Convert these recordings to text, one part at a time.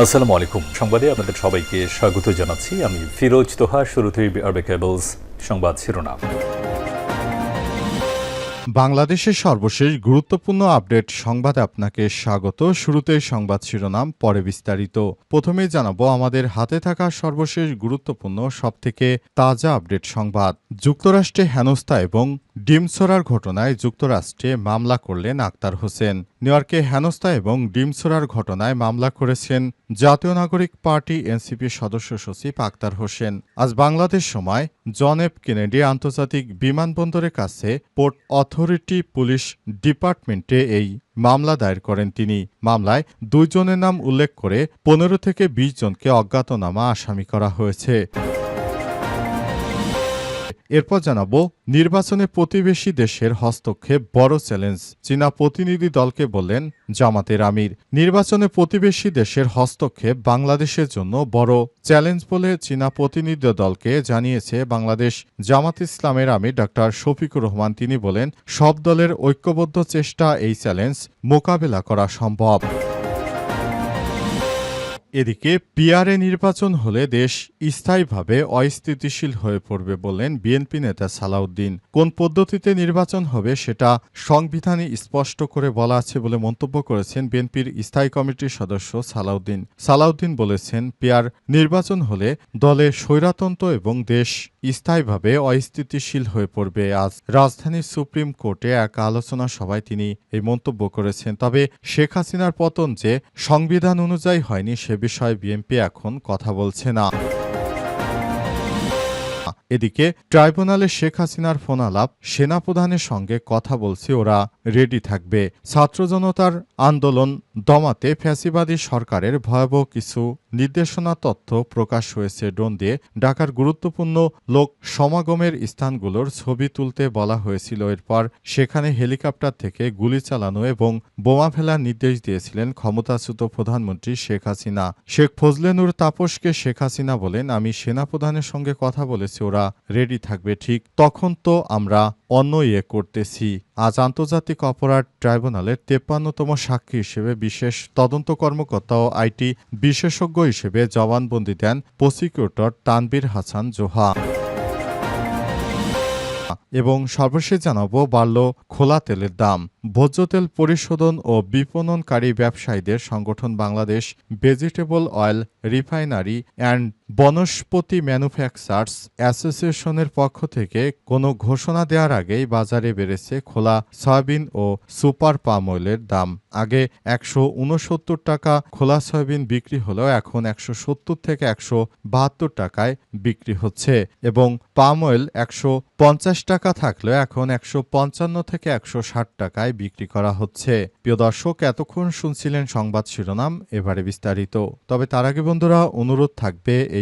আসসালামু আলাইকুম। সংবাদে আপনাদের সবাইকে স্বাগত জানাচ্ছি। আমি ফিরোজ তোহা, শুরুতেই আরবে কেবলস সংবাদ শিরোনাম। বাংলাদেশের সর্বশেষ গুরুত্বপূর্ণ আপডেট সংবাদে আপনাকে স্বাগত। শুরুতে সংবাদ শিরোনাম, পরে বিস্তারিত। প্রথমে জানাব, আমাদের হাতে থাকা সর্বশেষ গুরুত্বপূর্ণ, সবথেকে তাজা আপডেট সংবাদ। যুক্তরাষ্ট্রে হেনস্থা এবং ডিম ছোড়ার ঘটনায় যুক্তরাষ্ট্রে মামলা করলেন আক্তার হোসেন। নিউইয়র্কে হেনস্থা এবং ডিম ছোড়ার ঘটনায় মামলা করেছেন জাতীয় নাগরিক পার্টি এনসিপির সদস্য সচিব আক্তার হোসেন। আজ বাংলাদেশ সময়, জন এফ কেনেডি আন্তর্জাতিক বিমানবন্দরের কাছে পোর্ট অথরিটি পুলিশ ডিপার্টমেন্টে এই মামলা দায়ের করেন তিনি। মামলায় দুইজনের নাম উল্লেখ করে পনেরো থেকে বিশ জনকে অজ্ঞাতনামা আসামি করা হয়েছে। এরপর জানাব, নির্বাচনে প্রতিবেশী দেশের হস্তক্ষেপ বড় চ্যালেঞ্জ। চীনা প্রতিনিধি দলকে বললেন, জামাতের আমির, নির্বাচনে প্রতিবেশী দেশের হস্তক্ষেপ বাংলাদেশের জন্য বড় চ্যালেঞ্জ বলে চীনা প্রতিনিধি দলকে জানিয়েছে বাংলাদেশ। জামাত ইসলামের আমির ডাক্তার শফিকুর রহমান তিনি বলেন, সব দলের ঐক্যবদ্ধ চেষ্টা এই চ্যালেঞ্জ মোকাবেলা করা সম্ভব। এদিকে পিআরএ নির্বাচন হলে দেশ স্থায়ীভাবে অস্থিতিশীল হয়ে পড়বে বললেন বিএনপি নেতা সালাউদ্দিন। কোন পদ্ধতিতে নির্বাচন হবে সেটা সংবিধানে স্পষ্ট করে বলা আছে বলে মন্তব্য করেছেন বিএনপির স্থায়ী কমিটির সদস্য সালাউদ্দিন। সালাউদ্দিন বলেছেন, পিআর নির্বাচন হলে দলে স্বৈরাতন্ত্র এবং দেশ স্থায়ীভাবে অস্থিতিশীল হয়ে পড়বে। আজ রাজধানীর সুপ্রিম কোর্টে এক আলোচনা সভায় তিনি এই মন্তব্য করেছেন। তবে শেখ হাসিনার পতন যে সংবিধান অনুযায়ী হয়নি সে বিষয়ে বিএনপি এখন কথা বলছে না। এদিকে ট্রাইব্যুনালে শেখ হাসিনার ফোন আলাপ সেনাপ্রধানের সঙ্গে কথা বলছে ওরা, রেডি থাকবে। ছাত্র জনতার আন্দোলন দমাতে ফ্যাসিবাদী সরকারের ভয়াবহ কিছু নির্দেশনা তথ্য প্রকাশ হয়েছে ড্রোন দিয়ে। ঢাকার গুরুত্বপূর্ণ লোক সমাগমের স্থানগুলোর ছবি তুলতে বলা হয়েছিল। এরপর সেখানে হেলিকপ্টার থেকে গুলি চালানো এবং বোমা ফেলার নির্দেশ দিয়েছিলেন ক্ষমতাচ্যুত প্রধানমন্ত্রী শেখ হাসিনা। শেখ ফজলেনুর তাপসকে শেখ হাসিনা বলেন, আমি সেনাপ্রধানের সঙ্গে কথা বলেছি, ওরা রেডি থাকবে ঠিক তখন তো আমরা অন্য ইয়ে করতেছি। আজ আন্তর্জাতিক অপরাধ ট্রাইব্যুনালের তেপ্পান্নতম সাক্ষী হিসেবে বিশেষ তদন্ত কর্মকর্তা ও আইটি বিশেষজ্ঞ হিসেবে জবানবন্দি দেন প্রসিকিউটর তানবির হাসান জোহা। এবং সর্বশেষ জানাব, বাড়ল খোলা তেলের দাম। ভোজ্য তেল পরিশোধন ও বিপণনকারী ব্যবসায়ীদের সংগঠন Bangladesh vegetable oil refinery and Vanaspati manufacturers অ্যাসোসিয়েশনের পক্ষ থেকে কোনো ঘোষণা দেওয়ার আগেই বাজারে বেড়েছে খোলা সয়াবিন ও সুপার পাম অয়েলের দাম। আগে একশো উনসত্তর টাকা খোলা সয়াবিন বিক্রি হলেও এখন একশো সত্তর থেকে একশো বাহাত্তর টাকায় বিক্রি হচ্ছে এবং পাম অয়েল একশো পঞ্চাশ টাকা থাকলেও এখন একশো পঞ্চান্ন থেকে একশো ষাট টাকায় বিক্রি করা হচ্ছে। প্রিয় দর্শক, এতক্ষণ শুনছিলেন সংবাদ শিরোনাম, এবারে বিস্তারিত। তবে তার আগে বন্ধুরা, অনুরোধ থাকবে এই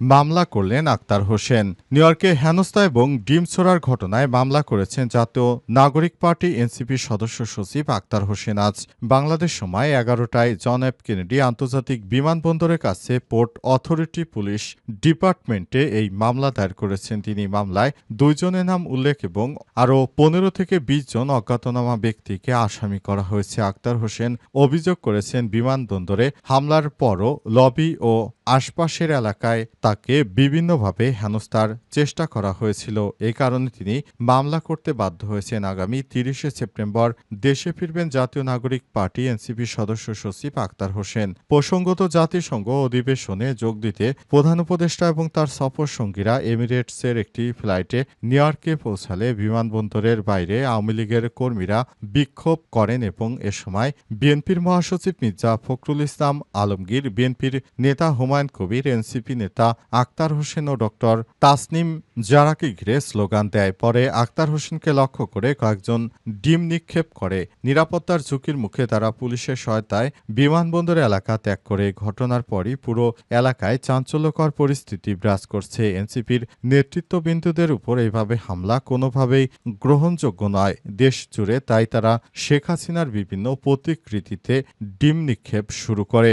মামলা করলেন আক্তার হোসেন। নিউইয়র্কে হেনস্থা এবং ডিম ছোড়ার ঘটনায় মামলা করেছেন জাতীয় নাগরিক পার্টি এনসিপির সদস্য সচিব আক্তার হোসেন আজ। বাংলাদেশ সময় এগারোটায় জন এফ কেনেডি আন্তর্জাতিক বিমানবন্দরের কাছে পোর্ট অথরিটি পুলিশ ডিপার্টমেন্টে এই মামলা দায়ের করেছেন। তিনি মামলায় দুইজনের নাম উল্লেখ এবং আরও পনেরো থেকে বিশ জন অজ্ঞাতনামা ব্যক্তিকে আসামি করা হয়েছে। আক্তার হোসেন অভিযোগ করেছেন, বিমানবন্দরে হামলার পরও লবি ও আশপাশের এলাকায় তাকে বিভিন্নভাবে হেনস্থার চেষ্টা করা হয়েছিল। এ কারণে তিনি মামলা করতে বাধ্য হয়েছেন। আগামী তিরিশে সেপ্টেম্বর দেশে ফিরবেন জাতীয় নাগরিক পার্টি এনসিপির সদস্য সচিব আক্তার হোসেন। প্রসঙ্গত জাতিসংঘ অধিবেশনে যোগ দিতে প্রধান উপদেষ্টা এবং তার সফর সঙ্গীরা এমিরেটসের একটি ফ্লাইটে নিউইয়র্কে পৌঁছালে বিমানবন্দরের বাইরে আওয়ামী লীগের কর্মীরা বিক্ষোভ করেন এবং এ সময় বিএনপির মহাসচিব মির্জা ফখরুল ইসলাম আলমগীর, বিএনপির নেতা হুমায়ুন কবির, এনসিপি নেতা আক্তার হোসেন ও ডক্টর তাসনিম জারাকে ঘিরে স্লোগান দেয়। পরে আক্তার হোসেনকে লক্ষ্য করে কয়েকজন ডিম নিক্ষেপ করে। নিরাপত্তার ঝুঁকির মুখে তারা পুলিশের সহায়তায় বিমানবন্দর এলাকা ত্যাগ করে। ঘটনার পরই পুরো এলাকায় চাঞ্চল্যকর পরিস্থিতি বিরাজ করছে। এনসিপির নেতৃত্ববিন্দুদের উপর এইভাবে হামলা কোনোভাবেই গ্রহণযোগ্য নয়। দেশ জুড়ে তাই তারা শেখ হাসিনার বিভিন্ন প্রতিকৃতিতে ডিম নিক্ষেপ শুরু করে।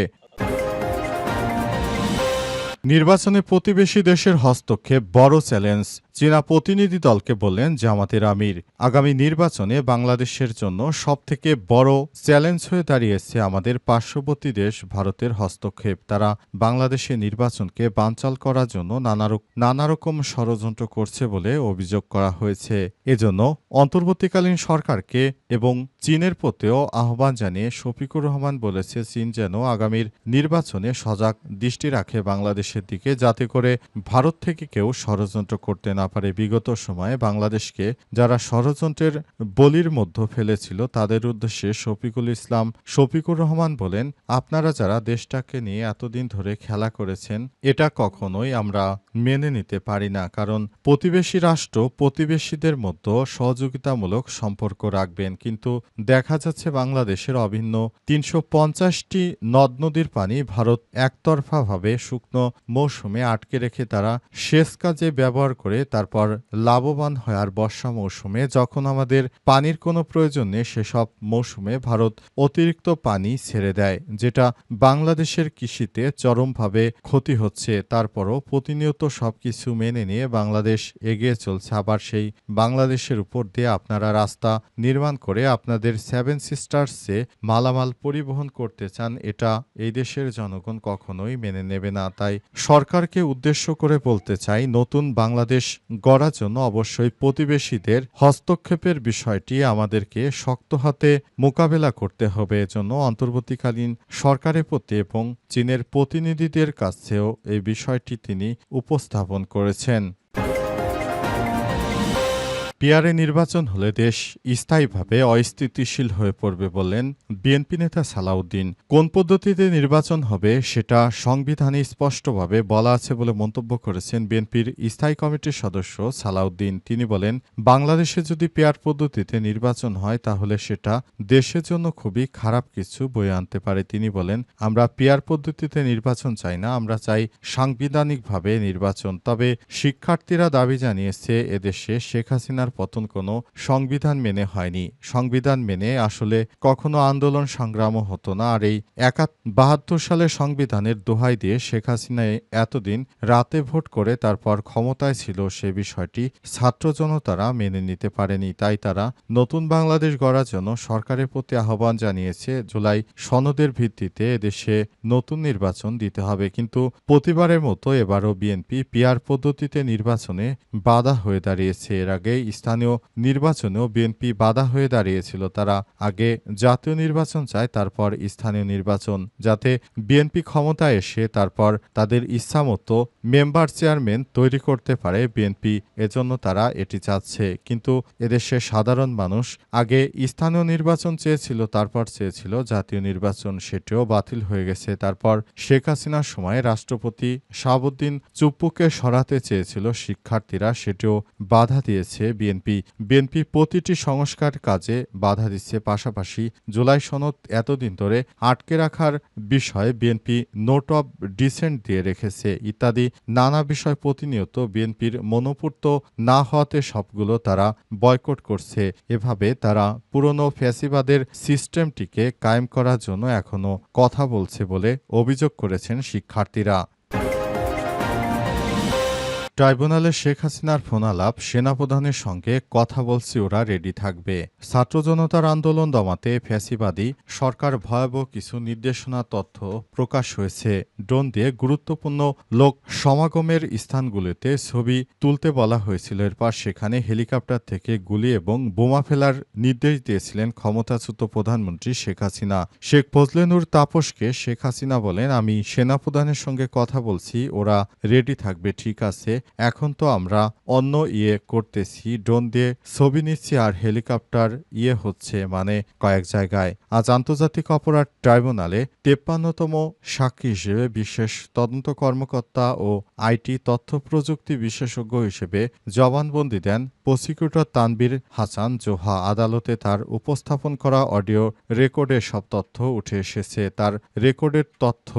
নির্বাচনে প্রতিবেশী দেশের হস্তক্ষেপ বড় চ্যালেঞ্জ। চীনা প্রতিনিধি দলকে বললেন জামাতের আমির আগামী নির্বাচনে বাংলাদেশের জন্য সবথেকে বড় চ্যালেঞ্জ হয়ে দাঁড়িয়েছে আমাদের পার্শ্ববর্তী দেশ ভারতের হস্তক্ষেপ। তারা বাংলাদেশে নির্বাচনকে বানচাল করার জন্য নানা রক- নানা রকম ষড়যন্ত্র করছে বলে অভিযোগ করা হয়েছে। এজন্য অন্তর্বর্তীকালীন সরকারকে এবং চীনের প্রতিও আহ্বান জানিয়ে শফিকুর রহমান বলেছে, চীন যেন আগামীর নির্বাচনে সজাগ দৃষ্টি রাখে বাংলাদেশের দিকে, যাতে করে ভারত থেকে কেউ ষড়যন্ত্র করতে না পারে, বিগত সময়ে বাংলাদেশকে যারা ষড়যন্ত্রের বলির মধ্যে ফেলেছিল, তাদের উদ্দেশ্যে শফিকুল ইসলাম শফিকুর রহমান বলেন, আপনারা যারা দেশটাকে নিয়ে এতদিন ধরে খেলা করেছেন, এটা কখনোই আমরা মেনে নিতে পারি না। কারণ প্রতিবেশী রাষ্ট্র প্রতিবেশীদের মধ্যে সহযোগিতামূলক সম্পর্ক রাখবেন। কিন্তু দেখা যাচ্ছে বাংলাদেশের অভিন্ন তিনশো পঞ্চাশটি নদ নদীর পানি ভারত একতরফাভাবে শুকনো মৌসুমে আটকে রেখে তারা সেচ কাজে ব্যবহার করে তারপর লাভবান হয় আর বর্ষা মৌসুমে, যখন আমাদের পানির কোনো প্রয়োজন নেই, সেসব মৌসুমে ভারত অতিরিক্ত পানি ছেড়ে দেয়, যেটা বাংলাদেশের কৃষিতে চরমভাবে ক্ষতি হচ্ছে। তারপরও প্রতিনিয়ত সবকিছু মেনে নিয়ে বাংলাদেশ এগিয়ে চলছে। আবার সেই বাংলাদেশের উপর দিয়ে আপনারা রাস্তা নির্মাণ করে আপনাদের সেভেন সিস্টার্সে মালামাল পরিবহন করতে চান, এটা এই দেশের জনগণ কখনোই মেনে নেবে না। তাই সরকারকে উদ্দেশ্য করে বলতে চাই, নতুন বাংলাদেশ গড়ার জন্য অবশ্যই প্রতিবেশীদের হস্তক্ষেপের বিষয়টি আমাদেরকে শক্ত হাতে মোকাবেলা করতে হবে এজন্য অন্তর্বর্তীকালীন সরকারের প্রতি এবং চীনের প্রতিনিধিদের কাছেও এই বিষয়টি তিনি উপস্থাপন করেছেন। পিয়ারে নির্বাচন হলে দেশ স্থায়ীভাবে অস্থিতিশীল হয়ে পড়বে বললেন বিএনপি নেতা সালাউদ্দিন। কোন পদ্ধতিতে নির্বাচন হবে সেটা সংবিধানে স্পষ্টভাবে বলা আছে বলে মন্তব্য করেছেন বিএনপির স্থায়ী কমিটির সদস্য সালাউদ্দিন। তিনি বলেন, বাংলাদেশে যদি পেয়ার পদ্ধতিতে নির্বাচন হয় তাহলে সেটা দেশের জন্য খুবই খারাপ কিছু বয়ে আনতে পারে। তিনি বলেন, আমরা পেয়ার পদ্ধতিতে নির্বাচন চাই না, আমরা চাই সাংবিধানিকভাবে নির্বাচন। তবে শিক্ষার্থীরা দাবি জানিয়েছে, এদেশে শেখ হাসিনার পতন কোনো সংবিধান মেনে হয়নি। সংবিধান মেনে আসলে কখনো আন্দোলন সংগ্রামও হতো না। আর এই বাহাত্তর সালের সংবিধানের দোহাই দিয়ে শেখ হাসিনা এতদিন রাতে ভোট করে তারপর ক্ষমতায় ছিল সে বিষয়টি ছাত্র জনতারা মেনে নিতে পারেনি। তাই তারা নতুন বাংলাদেশ গড়ার জন্য সরকারের প্রতি আহ্বান জানিয়েছে, জুলাই সনদের ভিত্তিতে এদেশে নতুন নির্বাচন দিতে হবে। কিন্তু প্রতিবারের মতো এবারও বিএনপি পিয়ার পদ্ধতিতে নির্বাচনে বাধা হয়ে দাঁড়িয়েছে। এর আগে স্থানীয় নির্বাচনেও বিএনপি বাধা হয়ে দাঁড়িয়েছিল। তারা আগে জাতীয় নির্বাচন চায়, তারপর স্থানীয় নির্বাচন, যাতে বিএনপি ক্ষমতায় এসে তারপর তাদের ইচ্ছামতো মেম্বার চেয়ারম্যান তৈরি করতে পারে বিএনপি। এজন্য তারা এটি চাচ্ছে। কিন্তু এদেশের সাধারণ মানুষ আগে স্থানীয় নির্বাচন চেয়েছিল, তারপর চেয়েছিল জাতীয় নির্বাচন। সেটিও বাতিল হয়ে গেছে। তারপর শেখ হাসিনার সময় রাষ্ট্রপতি শাহাবুদ্দিন চুপ্পুকে সরাতে চেয়েছিল শিক্ষার্থীরা। সেটিও বাধা দিয়েছে বিএনপি। বিএনপি। বিএনপি প্রতিটি সংস্কার কাজে বাধা দিচ্ছে, পাশাপাশি জুলাই সনদ এতদিন ধরে আটকে রাখার বিষয়ে বিএনপি নোট অব ডিসেন্ট দিয়ে রেখেছে। ইত্যাদি নানা বিষয় প্রতিনিয়ত বিএনপির মনোপূর্ত না হওয়াতে সবগুলো তারা বয়কট করছে। এভাবে তারা পুরনো ফ্যাসিবাদের সিস্টেমটিকে কায়েম করার জন্য এখনও কথা বলছে বলে অভিযোগ করেছেন শিক্ষার্থীরা। ট্রাইব্যুনালে শেখ হাসিনার ফোনালাপ, সেনাপ্রধানের সঙ্গে কথা বলছি ওরা রেডি থাকবে। ছাত্র জনতার আন্দোলন দমাতে ফ্যাসিবাদী, সরকার ভয়াবহ কিছু নির্দেশনা তথ্য প্রকাশ হয়েছে। ড্রোন দিয়ে গুরুত্বপূর্ণ লোক সমাগমের স্থানগুলিতে ছবি তুলতে বলা হয়েছিল। এরপর সেখানে হেলিকপ্টার থেকে গুলি এবং বোমা ফেলার নির্দেশ দিয়েছিলেন ক্ষমতাচ্যুত প্রধানমন্ত্রী শেখ হাসিনা। শেখ ফজলেনুর তাপসকে শেখ হাসিনা বলেন, আমি সেনাপ্রধানের সঙ্গে কথা বলছি, ওরা রেডি থাকবে, ঠিক আছে। এখন তো আমরা অন্য ইয়ে করতেছি, ড্রোন দিয়ে ছবি নিচ্ছি আর হেলিকপ্টার ইয়ে হচ্ছে মানে কয়েক জায়গায়। আজ আন্তর্জাতিক অপরাধ ট্রাইব্যুনালে তেপ্পান্নতম সাক্ষী হিসেবে বিশেষ তদন্ত কর্মকর্তা ও আইটি তথ্য প্রযুক্তি বিশেষজ্ঞ হিসেবে জবানবন্দি দেন প্রসিকিউটর তানবির হাসান। জোহা আদালতে তার উপস্থাপন করা অডিও রেকর্ডে সব তথ্য উঠে এসেছে। তার রেকর্ডের তথ্য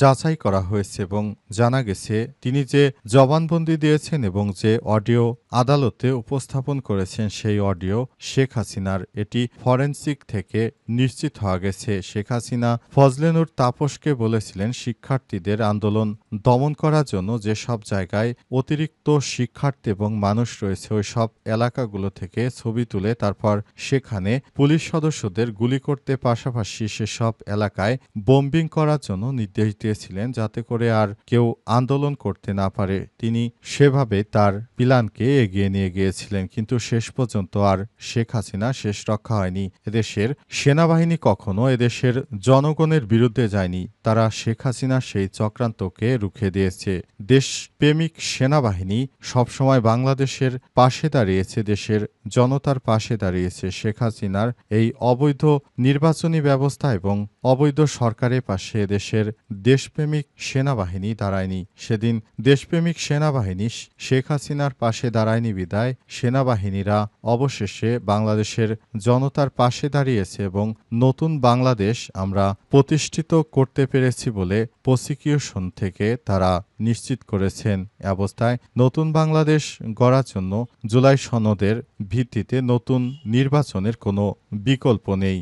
যাচাই করা হয়েছে এবং জানা গেছে, তিনি যে জবানবন্দি দিয়েছেন এবং যে অডিও আদালতে উপস্থাপন করেছেন সেই অডিও শেখ হাসিনার। এটি ফরেন্সিক থেকে নিশ্চিত হওয়া গেছে। শেখ হাসিনা ফজলেনুর তাপসকে বলেছিলেন, শিক্ষার্থীদের আন্দোলন দমন করার জন্য যেসব জায়গায় অতিরিক্ত শিক্ষার্থী এবং মানুষ রয়েছে ওই সব এলাকাগুলো থেকে ছবি তুলে তারপর সেখানে পুলিশ সদস্যদের গুলি করতে পাশাপাশি সেসব এলাকায় বোম্বিং করার জন্য নির্দেশ দিয়েছিলেন যাতে করে আর কেউ আন্দোলন করতে না পারে। তিনি সেভাবে তার প্ল্যানকে এগিয়ে নিয়ে গিয়েছিলেন, কিন্তু শেষ পর্যন্ত আর শেখ হাসিনা শেষ রক্ষা হয়নি। এদেশের সেনাবাহিনী কখনো এদেশের জনগণের বিরুদ্ধে যায়নি। তারা শেখ হাসিনা সেই চক্রান্তকে রুখে দিয়েছে। দেশপ্রেমিক সেনাবাহিনী সবসময় বাংলাদেশের পাশে দাঁড়িয়েছে, দেশের জনতার পাশে দাঁড়িয়েছে। শেখ হাসিনার এই অবৈধ নির্বাচনী ব্যবস্থা এবং অবৈধ সরকারের পাশে দেশের দেশপ্রেমিক সেনাবাহিনী দাঁড়ায়নি। সেদিন দেশপ্রেমিক সেনাবাহিনী শেখ হাসিনার পাশে দাঁড়ায়নি বিদায়, সেনাবাহিনীরা অবশেষে বাংলাদেশের জনতার পাশে দাঁড়িয়েছে এবং নতুন বাংলাদেশ আমরা প্রতিষ্ঠিত করতে পেরেছি বলে প্রসিকিউশন থেকে তারা নিশ্চিত করেছেন। অবস্থায় নতুন বাংলাদেশ গড়ার জন্য জুলাই সনদের ভিত্তিতে নতুন নির্বাচনের কোনো বিকল্প নেই।